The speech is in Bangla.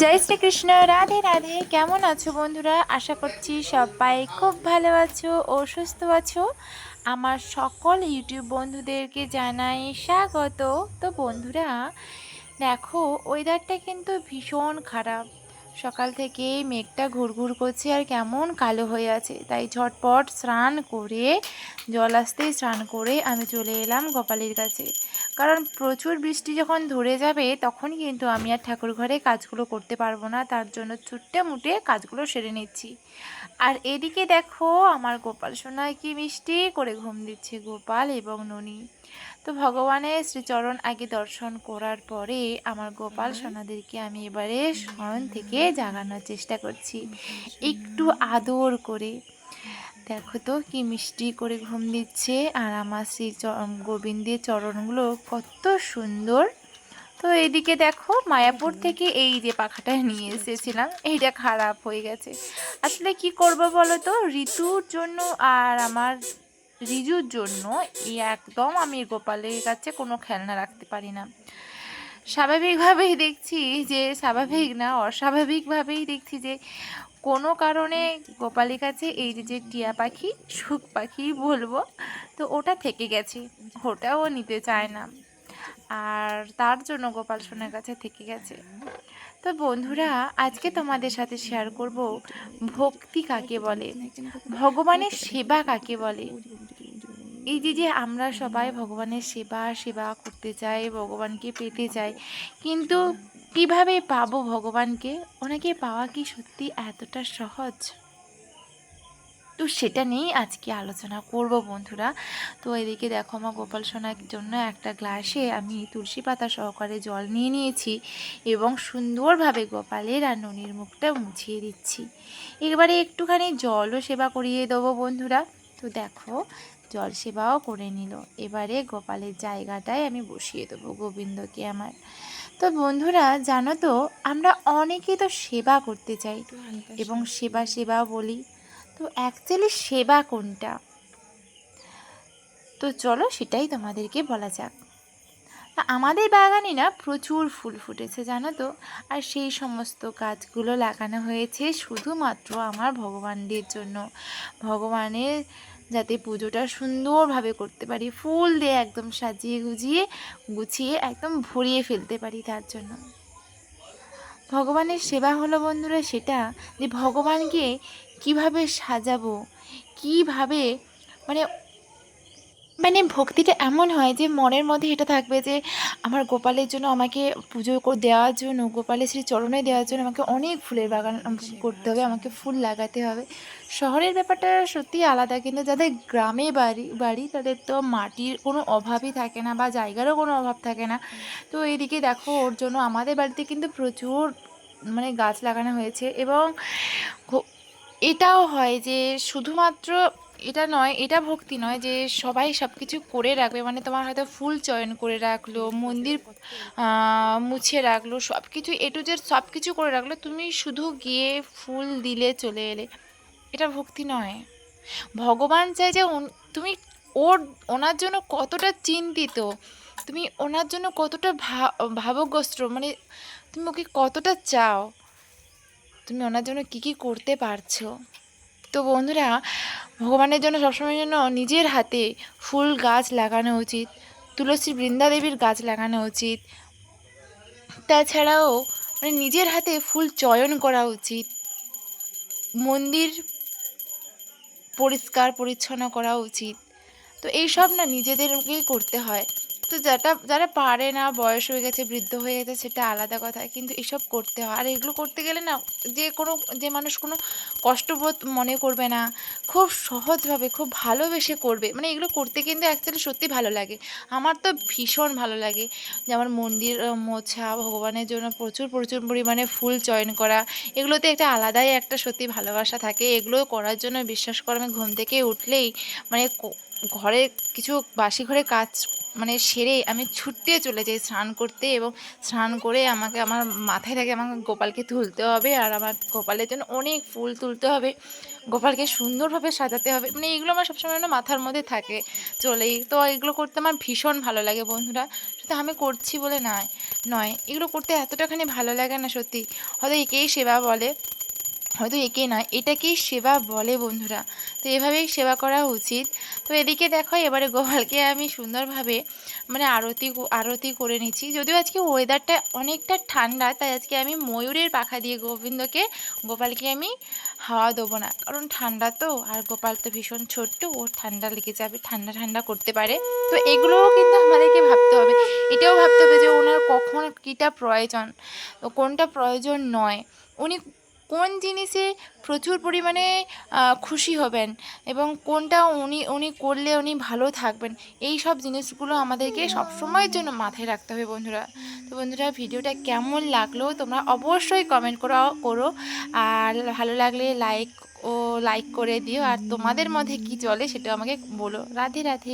জয় শ্রীকৃষ্ণ, রাধে রাধে। কেমন আছো বন্ধুরা? আশা করছি সবাই খুব ভালো আছো ও সুস্থ আছো। আমার সকল ইউটিউব বন্ধুদেরকে জানাই স্বাগত। তো বন্ধুরা, দেখো ওয়েদারটা কিন্তু ভীষণ খারাপ। সকাল থেকে মেঘটা ঘুরঘুর করছে আর কেমন কালো হয়ে আছে। তাই ঝটপট স্নান করে, জল আসতেই স্নান করে আমি চলে এলাম গোপালের কাছে। কারণ প্রচুর বৃষ্টি যখন ধরে যাবে তখন কিন্তু আমি আর ঠাকুর ঘরে কাজগুলো করতে পারব না। তার জন্য ছুট্টে মুটে কাজগুলো সেরে নিচ্ছি। আর এদিকে দেখো আমার গোপাল সোনায় কি মিষ্টি করে ঘুম দিচ্ছে গোপাল এবং ননী। তো ভগবানের শ্রীচরণ আগে দর্শন করার পরে আমার গোপাল সোনাদেরকে আমি এবারে স্মরণ থেকে জাগানোর চেষ্টা করছি। একটু আদর করে। দেখো তো কি মিষ্টি করে ঘুম দিচ্ছে আর আমার চ- গোবিন্দের চরণগুলো কত সুন্দর। তো এইদিকে দেখো মায়াপুর থেকে এই যে পাখাটা নিয়ে এসেছিলাম, এইটা খারাপ হয়ে গেছে। আসলে কি করব বলো তো? ঋতুর জন্য আর আমার রিজুর জন্য একদম আমি গোপালের কাছে কোনো খেলনা রাখতে পারি না। স্বাভাবিকভাবেই দেখছি যে স্বাভাবিক না, অস্বাভাবিকভাবেই দেখছি যে কোনো কারণে গোপালের কাছে এই যে যে টিয়া পাখি, সুখ পাখি বলব, তো ওটা থেকে গেছে। ওটাও নিতে চায় না। আর তার জন্য গোপাল সোনার কাছে থেকে গেছে। তো বন্ধুরা, আজকে তোমাদের সাথে শেয়ার করব ভক্তি কাকে বলে? ভগবানের সেবা কাকে বলে? এই যে যে আমরা সবাই ভগবানের সেবা সেবা করতে চাই, ভগবানকে পেতে চাই, কিন্তু কীভাবে পাবো ভগবানকে? ওনাকে পাওয়া কি সত্যি এতটা সহজ? তো সেটা নিয়েই আজকে আলোচনা করব বন্ধুরা। তো এদিকে দেখো, আমার গোপাল সোনার জন্য একটা গ্লাসে আমি তুলসী পাতা সহকারে জল নিয়ে নিয়েছি এবং সুন্দরভাবে গোপালের আর ননির মুখটা মুছিয়ে দিচ্ছি। এবারে একটুখানি জলও সেবা করিয়ে দেবো বন্ধুরা। তো দেখো জল সেবাও করে নিল। এবারে গোপালের জায়গাটায় আমি বসিয়ে দেবো গোবিন্দকে আমার। তো বন্ধুরা জানো তো আমরা অনেকে তো সেবা করতে চাই এবং সেবা সেবা বলি। তো অ্যাকচুয়ালি সেবা কোনটা? তো চলো সেটাই তোমাদেরকে বলা যাক। তা আমাদের বাগানে না প্রচুর ফুল ফুটেছে জানো তো। আর সেই সমস্ত গাছগুলো লাগানো হয়েছে শুধুমাত্র আমার ভগবানদের জন্য। ভগবানের যাতে পুজোটা সুন্দরভাবে করতে পারি ফুল দিয়ে একদম সাজিয়ে গুজিয়ে গুছিয়ে একদম ভরিয়ে ফেলতে পারি তার জন্য। ভগবানের সেবা হলো বন্ধুরা সেটা যে ভগবানকে কীভাবে সাজাবো কীভাবে মানে মানে ভক্তিটা এমন হয় যে মনের মধ্যে এটা থাকবে যে আমার গোপালের জন্য আমাকে পুজো দেওয়ার জন্য গোপালের শ্রী চরণে দেওয়ার জন্য আমাকে অনেক ফুলের বাগান করতে হবে আমাকে ফুল লাগাতে হবে। শহরের ব্যাপারটা সত্যি আলাদা, কিন্তু যাদের গ্রামে বাড়ি বাড়ি তাদের তো মাটির কোনো অভাবই থাকে না বা জায়গারও কোনো অভাব থাকে না। তো এইদিকে দেখো, ওর জন্য আমাদের বাড়িতে কিন্তু প্রচুর মানে গাছ লাগানো হয়েছে এবং এটাও হয় যে শুধুমাত্র এটা নয়, এটা ভক্তি নয় যে সবাই সব কিছু করে রাখবে। মানে তোমার হয়তো ফুল চয়ন করে রাখল, মন্দির মুছে রাখল সব কিছু এ টু জেড সব কিছু করে রাখল। তুমি শুধু গিয়ে ফুল দিলে চলে এলে। এটা ভক্তি নয়। ভগবান চাই যে তুমি ওর ওনার জন্য কতটা চিন্তিত, তুমি ওনার জন্য কতটা ভা- ভাবগ্রস্ত মানে তুমি ওকে কতটা চাও, তুমি ওনার জন্য কী কী করতে পারছ? তো বন্ধুরা, ভগবানের জন্য সবসময়ের জন্য নিজের হাতে ফুল গাছ লাগানো উচিত, তুলসী বৃন্দাদেবীর গাছ লাগানো উচিত। তাছাড়াও মানে নিজের হাতে ফুল চয়ন করা উচিত। মন্দির পরিষ্কার পরিচ্ছন্ন করা উচিত। তো এইসব না নিজেদেরকেই করতে হয়। তো যেটা যারা পারে না, বয়স হয়ে গেছে, বৃদ্ধ হয়ে গেছে, সেটা আলাদা কথা। কিন্তু এসব করতে হয়। আর এগুলো করতে গেলে না, যে কোনো, যে মানুষ কোনো কষ্টবোধ মনে করবে না, খুব সহজভাবে, খুব ভালোবেসে করবে। মানে এগুলো করতে কিন্তু অ্যাকচুয়ালি সত্যি ভালো লাগে। আমার তো ভীষণ ভালো লাগে যেমন মন্দির মোছা, ভগবানের জন্য প্রচুর প্রচুর পরিমাণে ফুল চয়ন করা। এগুলোতে একটা আলাদাই একটা সত্যি ভালোবাসা থাকে। এগুলো করার জন্য বিশ্বাস করো, আমি ঘুম থেকে উঠলেই মানে ঘরে কিছু বাসি ঘরে কাজ মানে সেরে আমি ছুটতে চলে যাই স্নান করতে এবং স্নান করে আমাকে আমার মাথায় থাকে আমাকে গোপালকে তুলতে হবে আর আমার গোপালের জন্য অনেক ফুল তুলতে হবে। গোপালকে সুন্দরভাবে সাজাতে হবে। মানে এগুলো আমার সবসময় না মাথার মধ্যে থাকে চলেই। তো এগুলো করতে আমার ভীষণ ভালো লাগে বন্ধুরা। শুধু আমি করছি বলে নয় নয়, এগুলো করতে এতটাখানি ভালো লাগে না সত্যি। হয়তো একেই সেবা বলে। হয়তো একে নয়, এটাকেই সেবা বলে বন্ধুরা। তো এভাবেই সেবা করা উচিত। তো এদিকে দেখো, এবারে গোপালকে আমি সুন্দরভাবে মানে আরতি আরতি করে নিচ্ছি। যদিও আজকে ওয়েদারটা অনেকটা ঠান্ডা, তাই আজকে আমি ময়ূরের পাখা দিয়ে গোবিন্দকে, গোপালকে আমি হাওয়া দেবো না। কারণ ঠান্ডা তো, আর গোপাল তো ভীষণ ছোট্ট, ওর ঠান্ডা লেগে যাবে, ঠান্ডা ঠান্ডা করতে পারে। তো এগুলোও কিন্তু আমাদেরকে ভাবতে হবে। এটাও ভাবতে হবে যে ওনার কখন কীটা প্রয়োজন। কোনটা প্রয়োজন নয়। উনি কোন জিনিসে প্রচুর পরিমাণে খুশি হবেন এবং কোনটা উনি উনি করলে উনি ভালো থাকবেন, এই সব জিনিসগুলো আমাদেরকে সবসময়ের জন্য মাথায় রাখতে হবে বন্ধুরা। তো বন্ধুরা, ভিডিওটা কেমন লাগল তোমরা অবশ্যই কমেন্ট করো করো। আর ভালো লাগলে লাইক ও লাইক করে দিও। আর তোমাদের মধ্যে কি চলে সেটা আমাকে বলো। রাধে রাধে।